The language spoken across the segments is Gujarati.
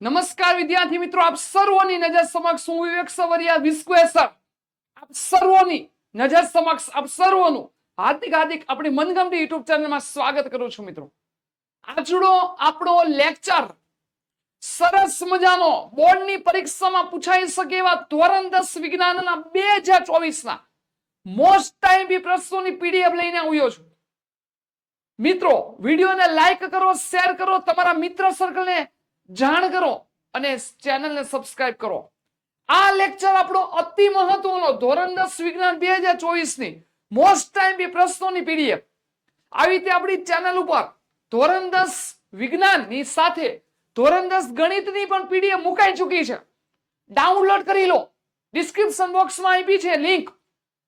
નમસ્કાર વિદ્યાર્થી મિત્રો, આપ સર્વોની નજર સમક્ષ હું વિવેક સવરિયા વિશ્વેશ્વર આપ સર્વોની નજર સમક્ષ, આપ સર્વોનું હાર્દિક હાર્દિક આપણી મનગમતી યુટ્યુબ ચેનલમાં સ્વાગત કરું છું મિત્રો. આજનો આપણો લેક્ચર. સરસ મજાનો બોર્ડની પરીક્ષામાં પૂછાઈ શકે એવા ધોરણ દસ વિજ્ઞાનના બે હજાર ચોવીસના મોસ્ટ ટાઈમ બી પ્રશ્નોની પીડીએફ લઈને આવ્યો છું. મિત્રો, વિડીયોને લાઈક કરો શેર કરો, તમારા મિત્ર સર્કલને જાણ કરો અને ચેનલને સબસ્ક્રાઇબ કરો. આ લેક્ચર આપણો અતિ મહત્વનો ધોરણ દસ વિજ્ઞાન બે હજાર ચોવીસની મોસ્ટ ટાઈમ બી પ્રશ્નોની પીડીએફ આવી રીતે આપણી ચેનલ ઉપર ધોરણ દસ વિજ્ઞાનની સાથે ધોરણ દસ ગણિતની પણ પીડીએફ મુકાઈ ચૂકી છે. ડાઉનલોડ કરી લો. ડિસ્ક્રિપ્શન બોક્સમાં આપી છે લિંક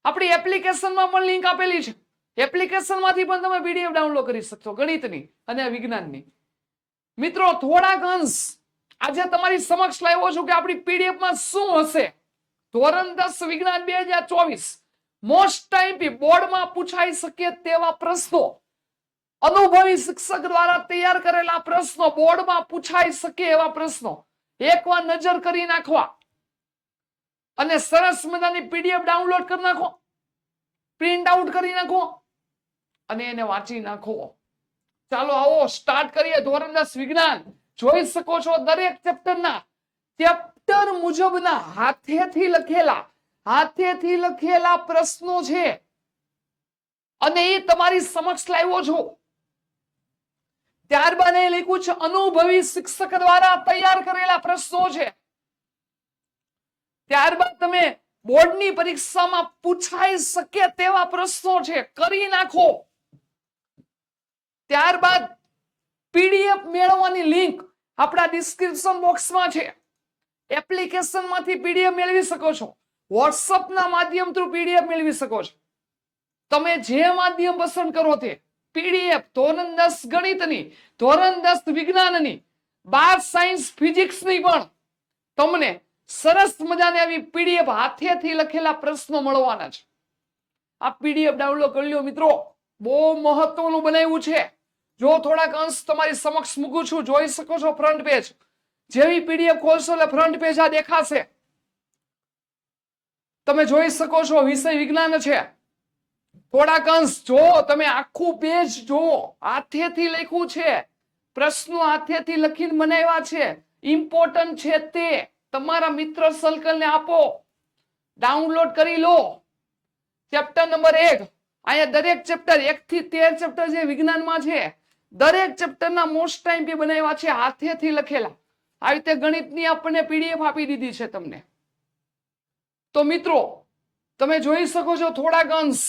આપણી એપ્લિકેશનમાં પણ લિંક આપેલી છે. એપ્લિકેશનમાંથી પણ તમે પીડીએફ ડાઉનલોડ કરી શકશો ગણિતની અને વિજ્ઞાનની. મિત્રો થોડાક અંશ આજે તમારી સમક્ષ લાવ્યો છું કે આપણી પીડીએફમાં શું હશે? ધોરણ દસ, વિજ્ઞાન બે હજાર ચોવીસ. મોસ્ટ ટાઈમ બોર્ડમાં પૂછાઈ શકે તેવા પ્રશ્નો. અનુભવી શિક્ષક દ્વારા તૈયાર કરેલા પ્રશ્નો બોર્ડમાં પૂછાઈ શકે એવા પ્રશ્નો. એકવાર નજર કરી નાખવા. અને સરસ મજાની પીડીએફ ડાઉનલોડ કરી નાખો. પ્રિન્ટ આઉટ કરી નાખો. અને એને વાંચી નાખો. ચાલો આવો સ્ટાર્ટ કરીએ ધોરણ દસ વિજ્ઞાન. જોઈ શકો છો દરેક ચેપ્ટરના ચેપ્ટર મુજબના હાથેથી લખેલા હાથેથી લખેલા પ્રશ્નો છે. અને એ તમારી સમક્ષ લાવ્યો છું. ત્યારબાદ એ લખ્યું છે, અનુભવી શિક્ષક દ્વારા તૈયાર કરેલા પ્રશ્નો છે. ત્યારબાદ તમે બોર્ડની પરીક્ષામાં પૂછાઈ શકે તેવા પ્રશ્નો છે. કરી નાખો. ત્યારબાદ પીડીએફ મેળવવાની લિંક આપણા ડિસ્ક્રિપ્શન બોક્સમાં છે. એપ્લિકેશનમાંથી પીડીએફ મેળવી શકો છો. વોટ્સઅપના માધ્યમ થ્રુ પીડીએફ મેળવી શકો છો. તમે જે માધ્યમ પસંદ કરો તે પીડીએફ ધોરણ દસ ગણિતની, ધોરણ દસ વિજ્ઞાનની, બાર સાયન્સ ફિઝિક્સની પણ તમને સરસ મજાની આવી પીડીએફ હાથેથી લખેલા પ્રશ્નો મળવાના છે. આ પીડીએફ ડાઉનલોડ કરી લો મિત્રો. બહુ મહત્વનું બનાવ્યું છે. જો થોડાક અંશ તમારી સમક્ષ મૂકું છું, જોઈ શકો છો ફ્રન્ટ પેજ જેવી પીડીએફ ખોલશો એટલે ફ્રન્ટ પેજ આ દેખાશે. તમે જોઈ શકો છો વિષય વિજ્ઞાન છે. થોડાક અંશ જો તમે આખું પેજ જુઓ હાથેથી લખ્યું છે, પ્રશ્નો હાથેથી લખીને બનાવ્યા છે ઇમ્પોર્ટન્ટ છે તે તમારા મિત્ર સર્કલને આપો. ડાઉનલોડ કરી લો. ચેપ્ટર નંબર એક. અહીંયા દરેક ચેપ્ટર એક થી તેર ચેપ્ટર જે વિજ્ઞાનમાં છે દરેક ચેપ્ટરના મોસ્ટ ટાઈમ બી બનાવ્યા છે, હાથેથી લખેલા. આવી રીતે ગણિતની આપણને પીડીએફ આપી દીધી છે તમને. તો મિત્રો, તમે જોઈ શકો છો થોડાક અંશ.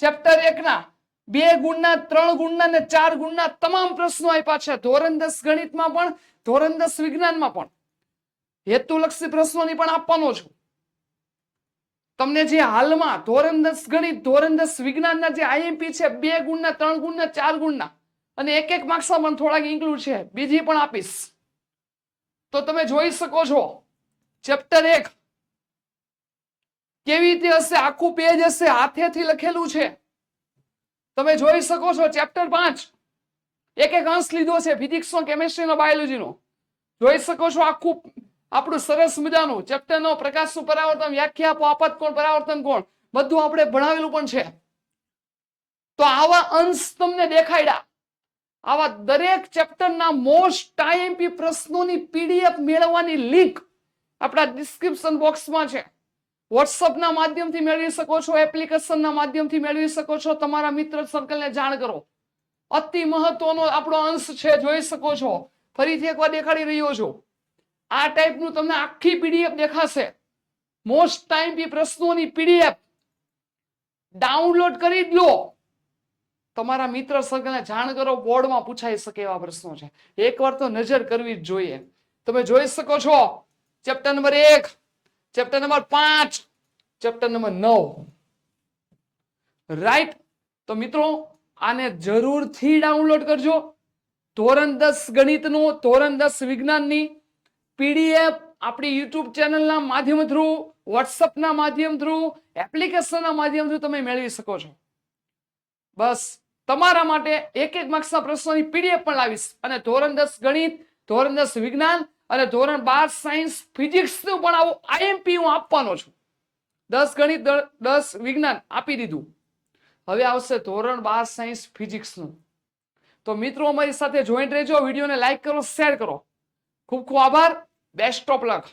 ચેપ્ટર એકના બે ગુણના, ત્રણ ગુણના ને ચાર ગુણના તમામ પ્રશ્નો આપ્યા છે. ધોરણ દસ ગણિતમાં પણ, ધોરણ દસ વિજ્ઞાનમાં પણ. હેતુલક્ષી પ્રશ્નોની પણ આપવાનો છું. તમને જે હાલમાં ધોરણ દસ ગણિત, ધોરણ દસ વિજ્ઞાનના જે આઈએમપી છે, બે ગુણના, ત્રણ ગુણના, ચાર ગુણના અને એક એક માર્ક્સમાં પણ થોડાક ઇન્ક્લુડ છે. બીજી પણ આપીશ. તો તમે જોઈ શકો છો ચેપ્ટર એક કેવી રીતે હશે, આખું પેજ હશે, હાથેથી લખેલું છે. તમે જોઈ શકો છો ચેપ્ટર પાંચ એક એક અંશ લીધો છે નો કેમેસ્ટ્રી નો બાયોલોજી નો. જોઈ શકો છો આખું, આપણું સરસ મજાનું. ચેપ્ટર નો પ્રકાશનું પરાવર્તન, વ્યાખ્યા આપો આપત કોણ, પરાવર્તન કોણ? બધું આપણે ભણાવેલું પણ છે. તો આવા અંશ તમને દેખાડ્યા આવા દરેક ચેપ્ટરના મોસ્ટ ટાઈમપી પ્રશ્નોની પીડીએફ મેળવવાની લિંક આપણા ડિસ્ક્રિપ્શન બોક્સમાં છે. વોટ્સઅપના માધ્યમથી મેળવી શકો છો એપ્લિકેશનના માધ્યમથી મેળવી શકો છો. તમારા મિત્ર સર્કલને જાણ કરો. અતિ મહત્વનો આપણો અંશ છે, જોઈ શકો છો. ફરીથી એકવાર દેખાડી રહ્યો છું. આ ટાઈપનું તમને આખી પીડીએફ દેખાશે. મોસ્ટ ટાઈમ બી પ્રશ્નોની પીડીએફ ડાઉનલોડ કરી જ લો. તમારા મિત્ર સર્કલને જાણ કરો, બોર્ડમાં પૂછાઈ શકે એવા પ્રશ્નો છે. એકવાર તો નજર કરવી જ જોઈએ. તમે જોઈ શકો છો, ચેપ્ટર નંબર એક, ચેપ્ટર નંબર પાંચ, ચેપ્ટર નંબર નવ. રાઈટ તો મિત્રો, આને જરૂરથી ડાઉનલોડ કરજો. ધોરણ દસ ગણિતનું, ધોરણ દસ વિજ્ઞાનની પીડીએફ આપણી યુટ્યુબ ચેનલના માધ્યમ થ્રુ વોટ્સઅપના માધ્યમ થ્રુ એપ્લિકેશનના માધ્યમ થ્રુ તમે મેળવી શકો છો. બસ. તમારા માટે એક એક માર્ક્સના પ્રશ્નોની પીડીએફ પણ લાવીશ. અને ધોરણ દસ ગણિત, ધોરણ દસ વિજ્ઞાન અને ધોરણ બાર સાયન્સ ફિઝિક્સનું પણ આવું આઈએમપી હું આપવાનો છું. દસ ગણિત દસ વિજ્ઞાન આપી દીધું. હવે આવશે ધોરણ બાર સાયન્સ ફિઝિક્સનું. તો મિત્રો અમારી સાથે જોઈન્ટ રહેજો, વિડીયોને લાઈક કરો, શેર કરો. ખૂબ ખૂબ આભાર. Best of luck.